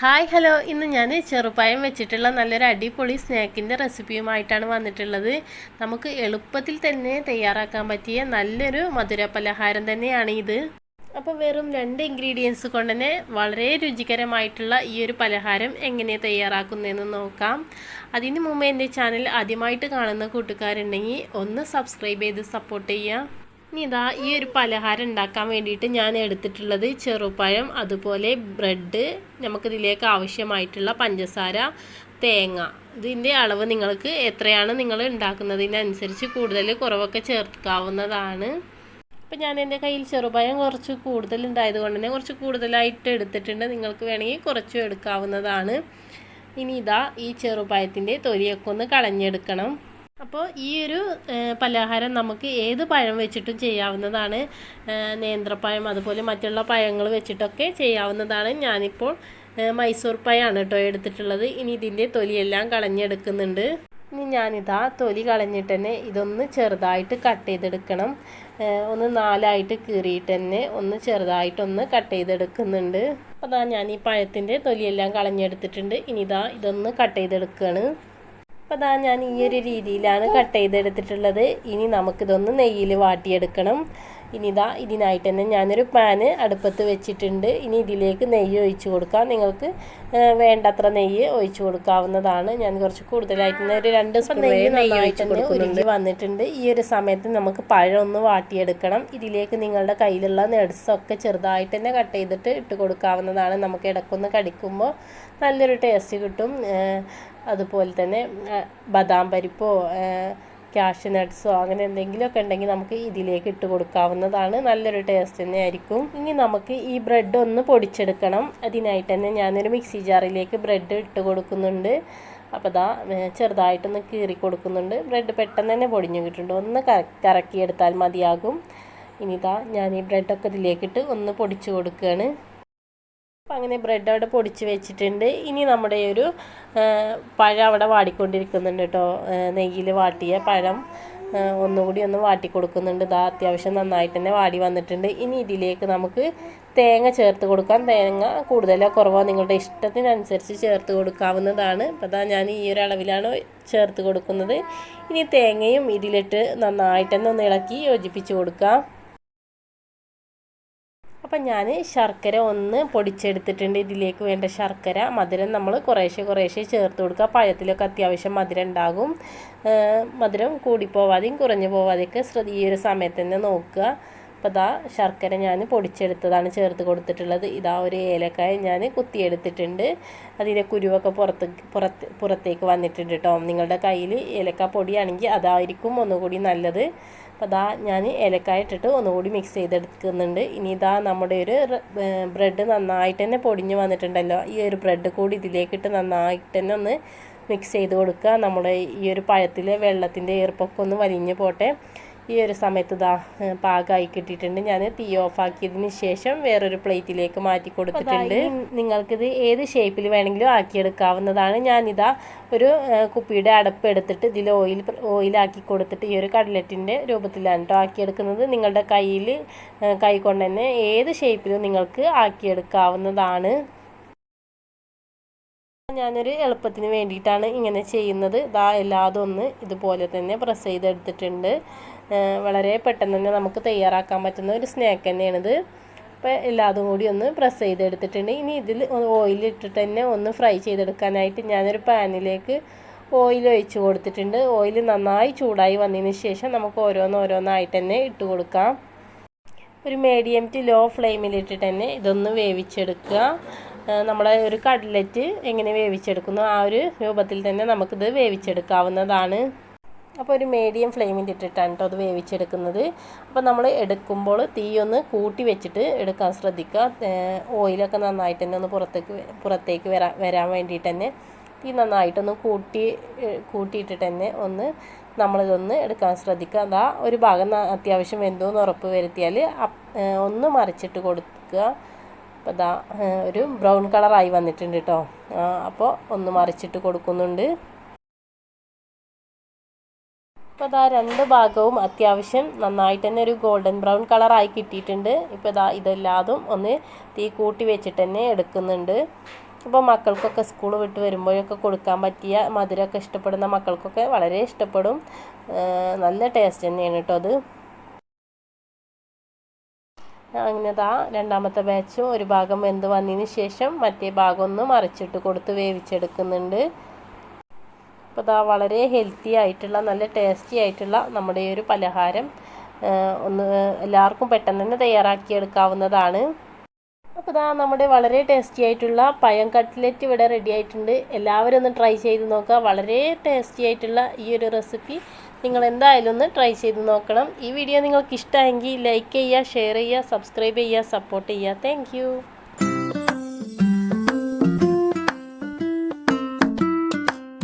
Hi hello. ഇന്ന് ഞാൻ ചെറുപ്പായം വെച്ചിട്ടുള്ള നല്ലൊരു അടിപൊളി സ്നാക്കിന്റെ റെസിപ്പിയുമായിട്ടാണ് വന്നിട്ടുള്ളത്. നമുക്ക് എളുപ്പത്തിൽ തന്നെ തയ്യാറാക്കാൻ പറ്റിയ നല്ലൊരു മധുര പലഹാരം തന്നെയാണ് ഇത്. അപ്പോൾ വെറും രണ്ട് ഇൻഗ്രീഡിയൻസ് കൊണ്ട് തന്നെ വളരെ രുചികരമായിട്ടുള്ള ഈ ഒരു പലഹാരം എങ്ങനെ തയ്യാറാക്കുന്നതെന്ന് നോക്കാം. അതിന് മുമ്പ് എന്റെ ചാനൽ ആദ്യമായിട്ട് കാണുന്ന കൂട്ടുകാരുണ്ടെങ്കിൽ ഒന്ന് സബ്സ്ക്രൈബ് ചെയ്ത് സപ്പോർട്ട് ചെയ്യുക. ഇനി ഇതാ ഈ ഒരു പലഹാരം ഉണ്ടാക്കാൻ വേണ്ടിയിട്ട് ഞാൻ എടുത്തിട്ടുള്ളത് ചെറുപഴം അതുപോലെ ബ്രെഡ് നമുക്കിതിലേക്ക് ആവശ്യമായിട്ടുള്ള പഞ്ചസാര തേങ്ങ. ഇതിന്റെ അളവ് നിങ്ങൾക്ക് എത്രയാണ് നിങ്ങൾ ഉണ്ടാക്കുന്നതിനനുസരിച്ച് കൂടുതൽ കുറവൊക്കെ ചേർക്കാവുന്നതാണ്. അപ്പം ഞാൻ എന്റെ കയ്യിൽ ചെറുപഴം കുറച്ച് കൂടുതൽ ഉണ്ടായത് കൊണ്ട് തന്നെ കുറച്ച് കൂടുതലായിട്ട് എടുത്തിട്ടുണ്ട്. നിങ്ങൾക്ക് വേണമെങ്കിൽ കുറച്ചും എടുക്കാവുന്നതാണ്. ഇനി ഇതാ ഈ ചെറുപഴത്തിന്റെ തൊലിയൊക്കെ ഒന്ന് കളഞ്ഞെടുക്കണം. അപ്പോൾ ഈ ഒരു പലഹാരം നമുക്ക് ഏത് പഴം വെച്ചിട്ടും ചെയ്യാവുന്നതാണ്. നേന്ത്രപ്പഴം അതുപോലെ മറ്റുള്ള പഴങ്ങൾ വെച്ചിട്ടൊക്കെ ചെയ്യാവുന്നതാണ്. ഞാനിപ്പോൾ മൈസൂർ പഴമാണ് കേട്ടോ എടുത്തിട്ടുള്ളത്. ഇനി ഇതിന്റെ തൊലിയെല്ലാം കളഞ്ഞെടുക്കുന്നുണ്ട്. ഇനി ഞാനിതാ തൊലി കളഞ്ഞിട്ട് തന്നെ ഇതൊന്ന് ചെറുതായിട്ട് കട്ട് ചെയ്തെടുക്കണം. ഒന്ന് നാലായിട്ട് കീറിയിട്ട് തന്നെ ഒന്ന് ചെറുതായിട്ടൊന്ന് കട്ട് ചെയ്തെടുക്കുന്നുണ്ട്. അപ്പോൾ അതാ ഞാൻ ഈ പഴത്തിന്റെ തൊലിയെല്ലാം കളഞ്ഞെടുത്തിട്ടുണ്ട്. ഇനി ഇതാ ഇതൊന്ന് കട്ട് ചെയ്തെടുക്കുകയാണ് അപ്പോൾ ഞാൻ ഈ ഒരു രീതിയിലാണ് കട്ട് ചെയ്തെടുത്തിട്ടുള്ളത്. ഇനി നമുക്കിതൊന്ന് നെയ്യിൽ വാട്ടിയെടുക്കണം. ഇനി ഇതാ ഇതിനായിട്ട് തന്നെ ഞാനൊരു പാന് അടുപ്പത്ത് വെച്ചിട്ടുണ്ട്. ഇനി ഇതിലേക്ക് നെയ്യ് ഒഴിച്ചു കൊടുക്കാം. നിങ്ങൾക്ക് വേണ്ടത്ര നെയ്യ് ഒഴിച്ചു കൊടുക്കാവുന്നതാണ്. ഞാൻ കുറച്ച് കൂടുതലായിട്ട് ഒരു രണ്ട് നെയ്യ് ഒഴിച്ച് കൊടുക്കുന്നുണ്ട്. വന്നിട്ടുണ്ട്. ഈ ഒരു സമയത്ത് നമുക്ക് പഴം ഒന്ന് വാട്ടിയെടുക്കണം. ഇതിലേക്ക് നിങ്ങളുടെ കയ്യിലുള്ള നെഡ്സൊക്കെ ചെറുതായിട്ട് തന്നെ കട്ട് ചെയ്തിട്ട് ഇട്ട് കൊടുക്കാവുന്നതാണ്. നമുക്ക് ഇടക്കൊന്ന് കടിക്കുമ്പോൾ നല്ലൊരു ടേസ്റ്റ് കിട്ടും. അതുപോലെ തന്നെ ബദാം പരിപ്പോ ക്യാഷ് നട്ട്സോ അങ്ങനെ എന്തെങ്കിലുമൊക്കെ ഉണ്ടെങ്കിൽ നമുക്ക് ഇതിലേക്ക് ഇട്ട് കൊടുക്കാവുന്നതാണ്. നല്ലൊരു ടേസ്റ്റ് തന്നെ ആയിരിക്കും ഇനി നമുക്ക് ഈ ബ്രെഡ് ഒന്ന് പൊടിച്ചെടുക്കണം. അതിനായിട്ട് തന്നെ ഞാനൊരു മിക്സി ജാറിലേക്ക് ബ്രെഡ് ഇട്ട് കൊടുക്കുന്നുണ്ട്. അപ്പോൾ ദാ ചെറുതായിട്ടൊന്ന് കീറി കൊടുക്കുന്നുണ്ട്. ബ്രെഡ് പെട്ടെന്ന് തന്നെ പൊടിഞ്ഞു കിട്ടുന്നുണ്ട്. ഒന്ന് കറക്കിയെടുത്താൽ മതിയാകും. ഇനി ഇതാ ഞാൻ ഈ ബ്രെഡൊക്കെ ഇതിലേക്കിട്ട് ഒന്ന് പൊടിച്ചു കൊടുക്കുകയാണ്. അപ്പം അങ്ങനെ ബ്രെഡ് അവിടെ പൊടിച്ച് വെച്ചിട്ടുണ്ട്. ഇനി നമ്മുടെ ഒരു പഴം അവിടെ വാടിക്കൊണ്ടിരിക്കുന്നുണ്ട് കേട്ടോ. നെയ്യിൽ വാട്ടിയ പഴം ഒന്നുകൂടി ഒന്ന് വാട്ടി കൊടുക്കുന്നുണ്ട്. ഇതാ അത്യാവശ്യം നന്നായിട്ട് തന്നെ വാടി വന്നിട്ടുണ്ട്. ഇനി ഇതിലേക്ക് നമുക്ക് തേങ്ങ ചേർത്ത് കൊടുക്കാം. തേങ്ങ കൂടുതലോ കുറവോ നിങ്ങളുടെ ഇഷ്ടത്തിനനുസരിച്ച് ചേർത്ത് കൊടുക്കാവുന്നതാണ്. അപ്പോൾ അതാ ഞാൻ ഈ ഒരു അളവിലാണ് ചേർത്ത് കൊടുക്കുന്നത്. ഇനി തേങ്ങയും ഇതിലിട്ട് നന്നായിട്ട് തന്നെ ഒന്ന് ഇളക്കി യോജിപ്പിച്ച് കൊടുക്കാം. അപ്പം ഞാൻ ശർക്കര ഒന്ന് പൊടിച്ചെടുത്തിട്ടുണ്ട്. ഇതിലേക്ക് വേണ്ട ശർക്കര മധുരം നമ്മൾ കുറേശ്ശെ കുറേശ്ശെ ചേർത്ത് കൊടുക്കുക. പഴത്തിലൊക്കെ അത്യാവശ്യം മധുരം ഉണ്ടാകും. മധുരം കൂടിപ്പോവാതെയും കുറഞ്ഞു പോവാതെയൊക്കെ ശ്രദ്ധ ഈ ഒരു സമയത്ത് തന്നെ നോക്കുക. അപ്പോൾ ഇതാ ശർക്കര ഞാൻ പൊടിച്ചെടുത്തതാണ് ചേർത്ത് കൊടുത്തിട്ടുള്ളത്. ഇതാ ഒരു ഏലക്കായ ഞാൻ കുത്തിയെടുത്തിട്ടുണ്ട്. അതിന്റെ കുരുവൊക്കെ പുറത്ത് പുറത്ത് പുറത്തേക്ക് വന്നിട്ടുണ്ട് കേട്ടോ നിങ്ങളുടെ കയ്യിൽ ഏലക്ക പൊടിയാണെങ്കിൽ അതായിരിക്കും ഒന്നുകൂടി നല്ലത്. അപ്പോൾ ഇതാ ഞാൻ ഏലക്കായ ഇട്ടിട്ട് ഒന്നുകൂടി മിക്സ് ചെയ്തെടുക്കുന്നുണ്ട്. ഇനി ഇതാ നമ്മുടെ ഒരു ബ്രെഡ് നന്നായിട്ട് തന്നെ പൊടിഞ്ഞ് വന്നിട്ടുണ്ടല്ലോ. ഈ ഒരു ബ്രെഡ് കൂടി ഇതിലേക്കിട്ട് നന്നായിട്ട് തന്നെ ഒന്ന് മിക്സ് ചെയ്ത് കൊടുക്കുക. നമ്മുടെ ഈ ഒരു പഴത്തിലെ വെള്ളത്തിന്റെ ഈർപ്പൊക്കെ ഒന്ന് വലിഞ്ഞ് പോട്ടെ. ഈ ഒരു സമയത്ത് ഇതാ പാകമായി കിട്ടിയിട്ടുണ്ട്. ഞാൻ തീ ഓഫാക്കിയതിന് ശേഷം വേറൊരു പ്ലേറ്റിലേക്ക് മാറ്റി കൊടുത്തിട്ടുണ്ട്. നിങ്ങൾക്കിത് ഏത് ഷേപ്പിൽ വേണമെങ്കിലും ആക്കിയെടുക്കാവുന്നതാണ്. ഞാനിതാ ഒരു കുപ്പിയുടെ അടപ്പ് എടുത്തിട്ട് ഇതിൽ ഓയിൽ ഓയിലാക്കി കൊടുത്തിട്ട് ഈ ഒരു കട്ലറ്റിന്റെ രൂപത്തിലാണ് കേട്ടോ ആക്കിയെടുക്കുന്നത്. നിങ്ങളുടെ കയ്യിൽ കൈ കൊണ്ട് തന്നെ ഏത് ഷേപ്പിലും നിങ്ങൾക്ക് ആക്കിയെടുക്കാവുന്നതാണ്. ഞാനൊരു എളുപ്പത്തിന് വേണ്ടിയിട്ടാണ് ഇങ്ങനെ ചെയ്യുന്നത്. ഇതാ എല്ലാതും ഒന്ന് ഇതുപോലെ തന്നെ പ്രസ് ചെയ്തെടുത്തിട്ടുണ്ട്. വളരെ പെട്ടെന്ന് തന്നെ നമുക്ക് തയ്യാറാക്കാൻ പറ്റുന്ന ഒരു സ്നാക്ക് തന്നെയാണിത്. അപ്പോൾ എല്ലാതും കൂടി ഒന്ന് പ്രസ് ചെയ്തെടുത്തിട്ടുണ്ട്. ഇനി ഇതിൽ ഓയിൽ ഇട്ടിട്ട് തന്നെ ഒന്ന് ഫ്രൈ ചെയ്തെടുക്കാനായിട്ട് ഞാനൊരു പാനിലേക്ക് ഓയിൽ ഒഴിച്ച് കൊടുത്തിട്ടുണ്ട്. ഓയിൽ നന്നായി ചൂടായി വന്നതിന് ശേഷം നമുക്ക് ഓരോന്നോരോന്നായിട്ട് തന്നെ ഇട്ട് കൊടുക്കാം. ഒരു മീഡിയം ടു ലോ ഫ്ലെയിമിലിട്ടിട്ട് തന്നെ ഇതൊന്ന് വേവിച്ചെടുക്കുക. നമ്മളെ ഒരു കട്ലറ്റ് എങ്ങനെ വേവിച്ചെടുക്കുന്നു ആ ഒരു രൂപത്തിൽ തന്നെ നമുക്കിത് വേവിച്ചെടുക്കാവുന്നതാണ്. അപ്പോൾ ഒരു മീഡിയം ഫ്ലെയിമിൽ ഇട്ടിട്ടാണ് കേട്ടോ അത് വേവിച്ചെടുക്കുന്നത്. അപ്പോൾ നമ്മൾ എടുക്കുമ്പോൾ തീ ഒന്ന് കൂട്ടി വെച്ചിട്ട് എടുക്കാൻ ശ്രദ്ധിക്കുക. ഓയിലൊക്കെ നന്നായിട്ട് തന്നെ ഒന്ന് പുറത്തേക്ക് പുറത്തേക്ക് വരാൻ വരാൻ വേണ്ടിയിട്ട് തന്നെ തീ നന്നായിട്ടൊന്ന് കൂട്ടി കൂട്ടിയിട്ടിട്ട് തന്നെ ഒന്ന് നമ്മളിതൊന്ന് എടുക്കാൻ ശ്രദ്ധിക്കുക. അതാ ഒരു ഭാഗം അത്യാവശ്യം വെന്തോന്ന് ഉറപ്പ് വരുത്തിയാൽ ഒന്ന് മറിച്ചിട്ട് കൊടുക്കുക. അപ്പോൾ ഇതാ ഒരു ബ്രൗൺ കളറായി വന്നിട്ടുണ്ട് കേട്ടോ അപ്പോൾ ഒന്ന് മറിച്ചിട്ട് കൊടുക്കുന്നുണ്ട്. ഇപ്പോൾ ഇതാ രണ്ട് ഭാഗവും അത്യാവശ്യം നന്നായിട്ട് തന്നെ ഒരു ഗോൾഡൻ ബ്രൗൺ കളറായി കിട്ടിയിട്ടുണ്ട്. ഇപ്പോൾ ഇതാ ഇതെല്ലാതും ഒന്ന് തീ കൂട്ടി വെച്ചിട്ട് തന്നെ എടുക്കുന്നുണ്ട്. അപ്പോൾ മക്കൾക്കൊക്കെ സ്കൂൾ വിട്ട് വരുമ്പോഴൊക്കെ കൊടുക്കാൻ പറ്റിയ മധുരമൊക്കെ ഇഷ്ടപ്പെടുന്ന മക്കൾക്കൊക്കെ വളരെ ഇഷ്ടപ്പെടും. നല്ല ടേസ്റ്റ് തന്നെയാണ് കേട്ടോ അത്. അങ്ങനെ ദാ രണ്ടാമത്തെ ബാച്ചും ഒരു ഭാഗം വെന്ത് വന്നതിന് ശേഷം മറ്റേ ഭാഗം ഒന്ന് മറിച്ചിട്ട് കൊടുത്ത് വേവിച്ചെടുക്കുന്നുണ്ട്. അപ്പോൾ ദാ വളരെ ഹെൽത്തി ആയിട്ടുള്ള നല്ല ടേസ്റ്റി ആയിട്ടുള്ള നമ്മുടെ ഈ ഒരു പലഹാരം ഒന്ന് എല്ലാവർക്കും പെട്ടെന്ന് തന്നെ തയ്യാറാക്കിയെടുക്കാവുന്നതാണ്. അപ്പോൾ ഇതാ നമ്മുടെ വളരെ ടേസ്റ്റി ആയിട്ടുള്ള പഴം കട്ട്ലറ്റ് ഇവിടെ റെഡി ആയിട്ടുണ്ട്. എല്ലാവരും ഒന്ന് ട്രൈ ചെയ്ത് നോക്കുക. വളരെ ടേസ്റ്റി ആയിട്ടുള്ള ഈ ഒരു റെസിപ്പി നിങ്ങൾ എന്തായാലും ഒന്ന് ട്രൈ ചെയ്ത് നോക്കണം. ഈ വീഡിയോ നിങ്ങൾക്ക് ഇഷ്ടമായെങ്കിൽ ലൈക്ക് ചെയ്യുക ഷെയർ ചെയ്യുക സബ്സ്ക്രൈബ് ചെയ്യുക സപ്പോർട്ട് ചെയ്യുക. താങ്ക്